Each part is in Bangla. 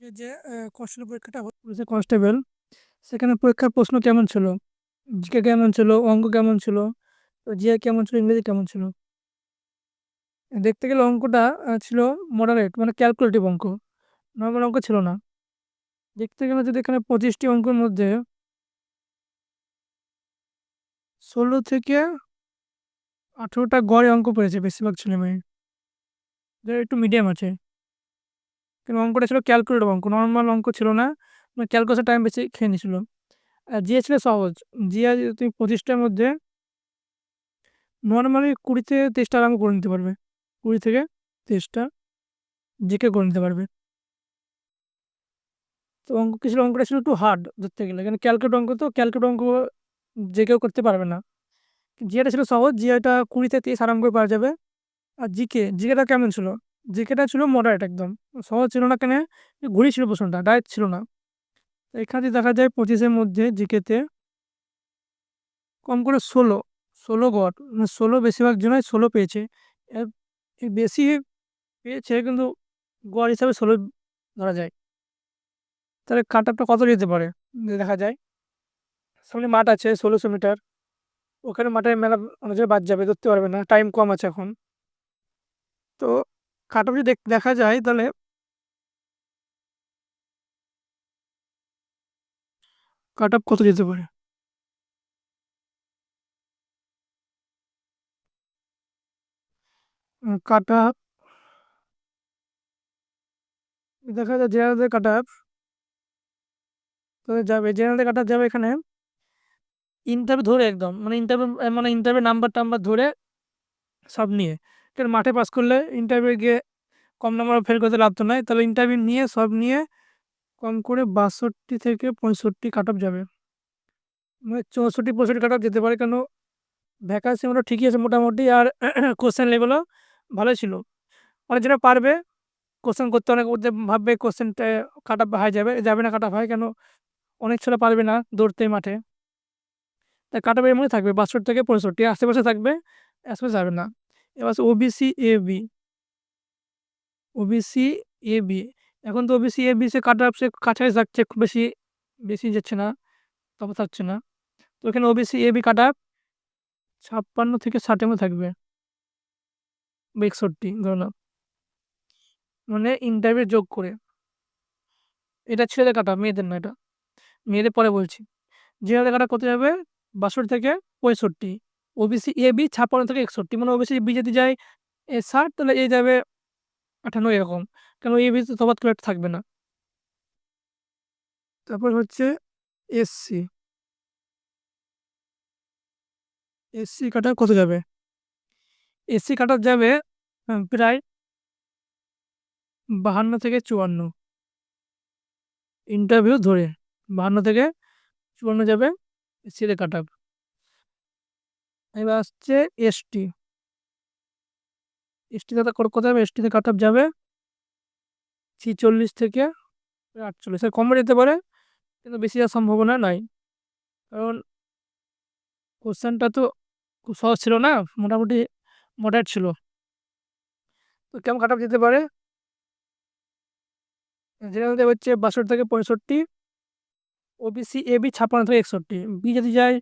যে কনস্টেবল পরীক্ষাটা হচ্ছে কনস্টেবল সেখানে পরীক্ষার প্রশ্ন কেমন ছিল? জিকে কেমন ছিল? অঙ্ক কেমন ছিল? জিআই কেমন ছিল? ইংরেজি কেমন ছিল? দেখতে গেলে অঙ্কটা ছিল মডারেট মানে ক্যালকুলেটিভ অঙ্ক। নর্মাল অঙ্ক ছিল না। দেখতে গেলে যদি এখানে পঁচিশটি অঙ্কের মধ্যে ষোলো থেকে আঠেরোটা গড়ে অঙ্ক পড়েছে বেশিরভাগ ছেলে মেয়ে একটু মিডিয়াম আছে। কিন্তু অঙ্কটা ছিল ক্যালকুলেটর অঙ্ক নর্মাল অঙ্ক ছিল না মানে ক্যালকুলেশন টাইম বেশি খেয়ে নিয়েছিল। আর জিএ ছিল সহজ। জিয়া তুমি পঁচিশটার মধ্যে নর্মালি কুড়ি থেকে তেইশটা অঙ্ক করে নিতে পারবে। কুড়ি থেকে তেইশটা জিকে করে নিতে পারবে। তো অঙ্ক কিছু অঙ্কটা ছিল একটু হার্ড ধরতে গেলে। কিন্তু ক্যালকুলেট অঙ্ক তো? ক্যালকুলেট অঙ্ক যে কেউ করতে পারবে না। জিয়াটা ছিল সহজ। জিআইটা কুড়িতে তেইশ আরাম করে পাওয়া যাবে। আর জিকে জিকেটা কেমন ছিল? জিকেটা ছিল মডারেট একদম। সহজ ছিল না কেন? ঘুরি ছিল প্রশ্নটা ডায়েট ছিল না। এখানে দেখা যায় পঁচিশের মধ্যে জিকেতে কম করে ষোলো ষোলো গড় মানে ষোলো বেশিরভাগ জনাই ষোলো পেয়েছে। বেশি পেয়েছে কিন্তু গড় হিসাবে ষোলো ধরা যায়। তাহলে কাট আপটা কত যেতে পারে? দেখা যায়, সামনে মাঠ আছে ষোলোশো মিটার ওখানে মাঠে মেলা অনেক জায়গায় বাদ যাবে, ধরতে পারবে না টাইম কম আছে এখন। তো কাট যদি দেখা যায় তাহলে কাট অফ কত যেতে পারে? কাট দেখা যায় জেনারেলদের কাট আপ তো যাবে জেনারেলদের কাট যাবে এখানে। ইন্টারভিউ ধরে একদম মানে ইন্টারভিউ মানে ইন্টারভিউ নাম্বার টাম্বার ধরে সব নিয়ে। কারণ মাঠে পাস করলে ইন্টারভিউ গিয়ে কম নাম্বার ফেল করতে লাভ তো নয় তাহলে ইন্টারভিউ নিয়ে, সব নিয়ে কম করে বাষট্টি থেকে পঁয়ষট্টি কাট অফ যাবে। মানে চৌষট্টি, পঁয়ষট্টি কাট অফ যেতে পারে, কেন ভ্যাকান্সি আমরা ঠিকই আছে মোটামুটি আর কোশ্চেন লেভেলও ভালো ছিল। অনেক যেটা পারবে কোশ্চেন করতে অনেক ওদের ভাববে কোশ্চেনটা কাট অফ হাই যাবে যাবে না কাট অফ হয় কেন অনেক ছেলে পারবে না দৌড়তে মাঠে। তাই কাট অফের মধ্যে থাকবে, বাষট্টি থেকে পঁয়ষট্টি, আশেপাশে থাকবে, আশেপাশে যাবে না। এবার OBC A B OBC A B এখন তো ওবিসি এ বি সে কাট, সে কাছাকাছি থাকছে খুব বেশি বেশি যাচ্ছে না তবে থাকছে না। তো এখানে ওবিসি এ বি কাট ছাপ্পান্ন থেকে ষাটের মধ্যে থাকবে। একষট্টি ধরলাম মানে ইন্টারভিউ যোগ করে। এটা ছেলেদের কাটা, মেয়েদের না এটা। মেয়েদের পরে বলছি। জেনারেল কাটা কত যাবে? বাষট্টি থেকে পঁয়ষট্টি। ওবিসি এ বি ছাপ্পান্ন থেকে একষট্টি। মানে ওবিসি বি যদি যায়, এ ষাট, তাহলে এ যাবে আঠান্ন এরকম। কেন এ বি তফাৎ করে থাকবে না। তারপর হচ্ছে এসসি এসসি কাটার কত যাবে? এসসি কাটার যাবে প্রায় বাহান্ন থেকে চুয়ান্ন। ইন্টারভিউ ধরে বাহান্ন থেকে চুয়ান্ন যাবে এসসিতে কাট। এবার আসছে এসটি এসটিতে কত যাবে এসটিতে কাট আপ যাবে। ছিচল্লিশ থেকে আটচল্লিশ কমে যেতে পারে, কিন্তু বেশি যাওয়ার সম্ভাবনা নাই। কারণ কোশ্চেনটা তো খুব সহজ ছিল না, মোটামুটি মডারেট ছিল। তো কেমন কাট যেতে পারে? জেনারেলতে হচ্ছে বাষট্টি থেকে পঁয়ষট্টি ওবিসি বি ছাপ্পান্ন থেকে একষট্টি। বি যদি যায়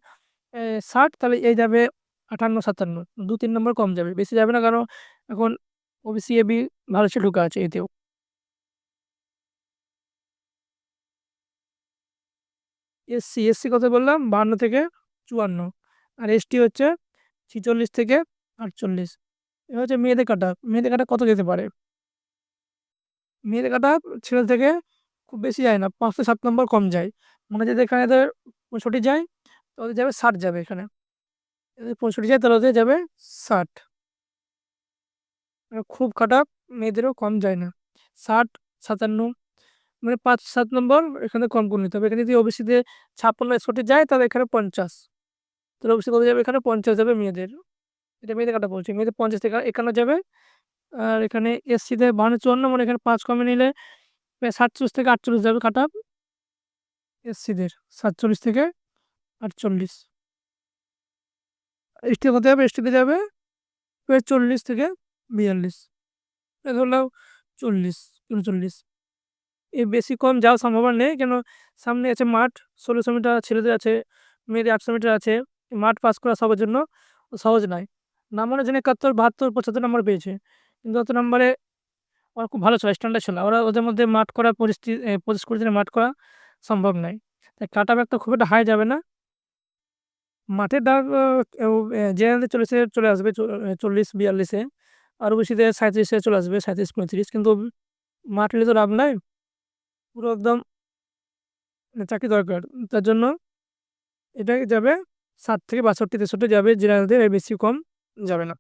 ষাট, তাহলে এই যাবে আটান্ন, সাতান্ন। দু, তিন নম্বর কম যাবে, বেশি যাবে না কারণ এখন ওবিসি এ বি ভালো সে ঢুকা আছে এতেও। এসসি এসসি কত বললাম? বাহান্ন থেকে চুয়ান্ন। আর এসটি হচ্ছে ছিচল্লিশ থেকে আটচল্লিশ। এ হচ্ছে মেয়েদের কাটা। মেয়েদের কাটা কত যেতে পারে? মেয়েদের কাটা ছেলে থেকে খুব বেশি যায় না, পাঁচ থেকে সাত নম্বর কম যায়। মানে যদি এখানে এদের পঁয়ষট্টি যায় তো ওদের যাবে ষাট যাবে এখানে। যদি পঁয়ষট্টি যায়, তাহলে ওদের যাবে ষাট। খুব কাটা মেয়েদেরও কম যায় না। ষাট, সাতান্ন মানে পাঁচ, সাত নম্বর এখানে কম করে নিতে হবে। এখানে যদি ওবিসিতে ছাপ্পান্ন, একষট্টি যায়, তাহলে এখানে পঞ্চাশ। তাহলে ওবিসি কত যাবে? এখানে পঞ্চাশ যাবে মেয়েদের। এটা মেয়েদের কাটা বলছি। মেয়েদের পঞ্চাশ থেকে এখানে যাবে। আর এখানে এসসিতে বাহান্ন, চুয়ান্ন মানে এখানে পাঁচ কমে নিলে সাতচল্লিশ থেকে আটচল্লিশ যাবে কাটা। এসসিদের সাতচল্লিশ থেকে আটচল্লিশ। এসটি কত যাবে এসটিতে যাবে চল্লিশ থেকে বিয়াল্লিশ। ধরলাম চল্লিশ উনচল্লিশ এর বেশি কম যাওয়ার সম্ভাবনা নেই, কেন সামনে আছে মাঠ, ষোলোশো মিটার ছেলেদের আছে, মেয়েদের একশো মিটার আছে, মাঠ পাস করা সবার জন্য সহজ নয়। নাম্বারের জন্য একাত্তর, বাহাত্তর, পঁচাত্তর নাম্বার পেয়েছে, কিন্তু অত নাম্বারে ওরা খুব ভালো ছিল স্ট্যান্ডার্ড ছিল। ওরা ওদের মধ্যে মাঠ করা পরিস্থিতি দিনে মাঠ করা সম্ভব নয়। তাই কাটা ব্যাগটা খুব একটা হাই যাবে না। মাঠের ডাক জেনারেলে চল্লিশে চলে আসবে চল্লিশ, বিয়াল্লিশে। আরও বেশিতে সাঁত্রিশে চলে আসবে সাঁত্রিশ পঁয়ত্রিশ, কিন্তু মাঠ তো লাভ নাই। পুরো একদম চাকরি দরকার। তার জন্য এটা যাবে, ষাট থেকে বাষট্টি, তেষট্টি যাবে, জেনারেলদের বেশি কম যাবে না।